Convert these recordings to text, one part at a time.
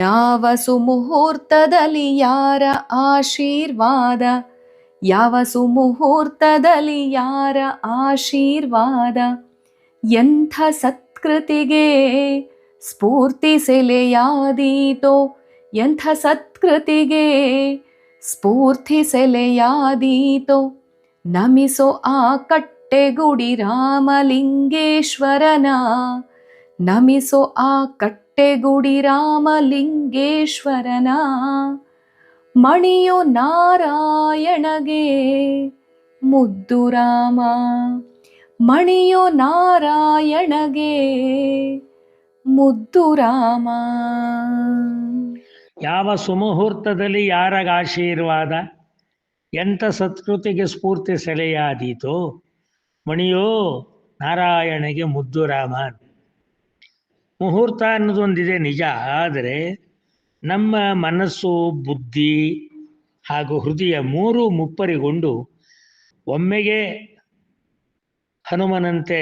ಯಾವ ಸುಮುಹೂರ್ತದಲ್ಲಿ ಯಾರ ಆಶೀರ್ವಾದ? ಯಾವ ಸುಮುಹೂರ್ತದಲ್ಲಿ ಯಾರ ಆಶೀರ್ವಾದ? ಎಂಥ ಸತ್ಕೃತಿಗೆ ಸ್ಫೂರ್ತಿ ಸೆಲೆಯಾದೀತೋ? ಎಂಥ ಸತ್ಕೃತಿಗೆ ಸ್ಫೂರ್ತಿ ಸೆಲೆಯಾದೀತೋ? ನಮಿಸೋ ಆ ಕಟ್ಟೆಗುಡಿ ರಾಮಲಿಂಗೇಶ್ವರನ. ನಮಿಸೋ ಆ ಕಟ್ಟೆಗುಡಿ ರಾಮಲಿಂಗೇಶ್ವರನ, ಮಣಿಯೋ ನಾರಾಯಣಗೆ. ಮುದ್ದು ರಾಮ, ಮಣಿಯೋ ನಾರಾಯಣಗೆ. ಮುದ್ದು ರಾಮ. ಯಾವ ಸುಮುಹೂರ್ತದಲ್ಲಿ ಯಾರಾಗ ಆಶೀರ್ವಾದ? ಎಂಥ ಸತ್ಕೃತಿಗೆ ಸ್ಫೂರ್ತಿ ಸೆಲೆಯಾದೀತೋ ಮಣಿಯೋ ನಾರಾಯಣಗೆ ಮುದ್ದು ರಾಮ ಮುಹೂರ್ತ ಅನ್ನೋದೊಂದಿದೆ ನಿಜ. ಆದರೆ ನಮ್ಮ ಮನಸ್ಸು, ಬುದ್ಧಿ ಹಾಗೂ ಹೃದಯ ಮೂರು ಮುಪ್ಪರಿಗೊಂಡು ಒಮ್ಮೆಗೆ ಹನುಮನಂತೆ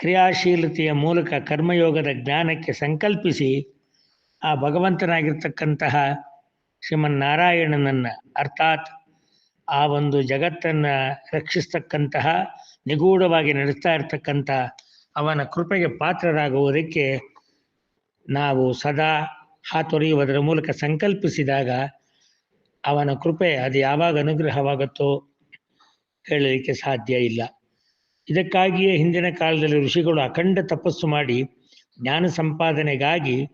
ಕ್ರಿಯಾಶೀಲತೆಯ ಮೂಲಕ ಕರ್ಮಯೋಗದ ಜ್ಞಾನಕ್ಕೆ ಸಂಕಲ್ಪಿಸಿ ಆ ಭಗವಂತನಾಗಿರ್ತಕ್ಕಂತಹ ಶ್ರೀಮನ್ನಾರಾಯಣನನ್ನು, ಅರ್ಥಾತ್ ಆ ಒಂದು ಜಗತ್ತನ್ನು ರಕ್ಷಿಸ್ತಕ್ಕಂತಹ ನಿಗೂಢವಾಗಿ ನಡೆಸ್ತಾ ಇರ್ತಕ್ಕಂಥ ಅವನ ಕೃಪೆಗೆ ಪಾತ್ರರಾಗುವುದಕ್ಕೆ ನಾವು ಸದಾ ಹಾತೊರೆಯುವುದರ ಮೂಲಕ ಸಂಕಲ್ಪಿಸಿದಾಗ ಅವನ ಕೃಪೆ ಅದು ಯಾವಾಗ ಅನುಗ್ರಹವಾಗುತ್ತೋ ಹೇಳಲಿಕ್ಕೆ ಸಾಧ್ಯ ಇಲ್ಲ. ಇದಕ್ಕಾಗಿಯೇ ಹಿಂದಿನ ಕಾಲದಲ್ಲಿ ಋಷಿಗಳು ಅಖಂಡ ತಪಸ್ಸು ಮಾಡಿ ಜ್ಞಾನ ಸಂಪಾದನೆಗಾಗಿ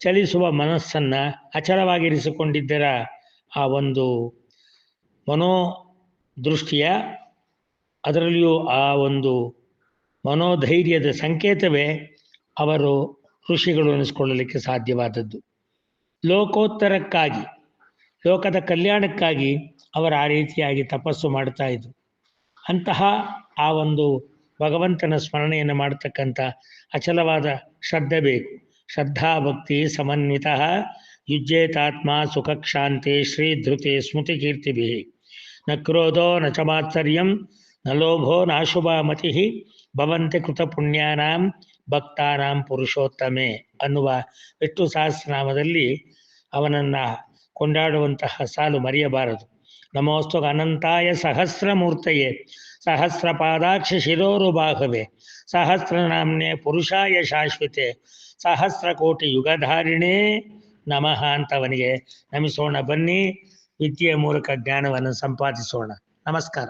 ಚಲಿಸುವ ಮನಸ್ಸನ್ನು ಅಚಲವಾಗಿರಿಸಿಕೊಂಡಿದ್ದರ ಆ ಒಂದು ಮನೋದೃಷ್ಟಿಯ ಅದರಲ್ಲಿಯೂ ಆ ಒಂದು ಮನೋಧೈರ್ಯದ ಸಂಕೇತವೇ ಅವರು ಋಷಿಗಳು ಅನಿಸ್ಕೊಳ್ಳಲಿಕ್ಕೆ ಸಾಧ್ಯವಾದದ್ದು. ಲೋಕೋತ್ತರಕ್ಕಾಗಿ, ಲೋಕದ ಕಲ್ಯಾಣಕ್ಕಾಗಿ ಅವರು ಆ ರೀತಿಯಾಗಿ ತಪಸ್ಸು ಮಾಡ್ತಾ ಇದ್ರು. ಅಂತಹ ಆ ಒಂದು ಭಗವಂತನ ಸ್ಮರಣೆಯನ್ನು ಮಾಡತಕ್ಕಂಥ ಅಚಲವಾದ ಶ್ರದ್ಧೆ ಬೇಕು. ಶ್ರದ್ಧಾ ಭಕ್ತಿ ಸಮನ್ವಿತ ಯುಜ್ಯೇತಾತ್ಮ ಸುಖಕ್ಷಾಂತೆ ಶ್ರೀಧೃತೆ ಸ್ಮೃತಿ ಕೀರ್ತಿಭಿ ನ ಕ್ರೋಧೋ ನ ಚ ಮಾತ್ಸರ್ಯಂ ನ ಲೋಭೋ ನಾಶುಭ ಮತಿ ಭವಂತೆ ಕೃತ ಪುಣ್ಯಾನಾಂ ಭಕ್ತಾನಾಂ ಪುರುಷೋತ್ತಮೆ ಅನ್ನುವ ವಿಷ್ಣು ಸಹಸ್ರನಾಮದಲ್ಲಿ ಅವನನ್ನು ಕೊಂಡಾಡುವಂತಹ ಸಾಲು ಮರೆಯಬಾರದು. ನಮೋಸ್ತು ಅನಂತಾಯ ಸಹಸ್ರಮೂರ್ತಯೇ ಸಹಸ್ರ ಪಾದಾಕ್ಷ ಶಿರೋರುಬಾಹವೆ, ಸಹಸ್ರನಾಮ್ನೆ ಪುರುಷಾಯ ಶಾಶ್ವತೆ ಸಹಸ್ರ ಕೋಟಿ ಯುಗಧಾರಿಣೇ ನಮಃ ಅಂತ ಅವನಿಗೆ ನಮಿಸೋಣ ಬನ್ನಿ, ವಿದ್ಯೆಯ ಮೂಲಕ ಜ್ಞಾನವನ್ನು ಸಂಪಾದಿಸೋಣ. ನಮಸ್ಕಾರ.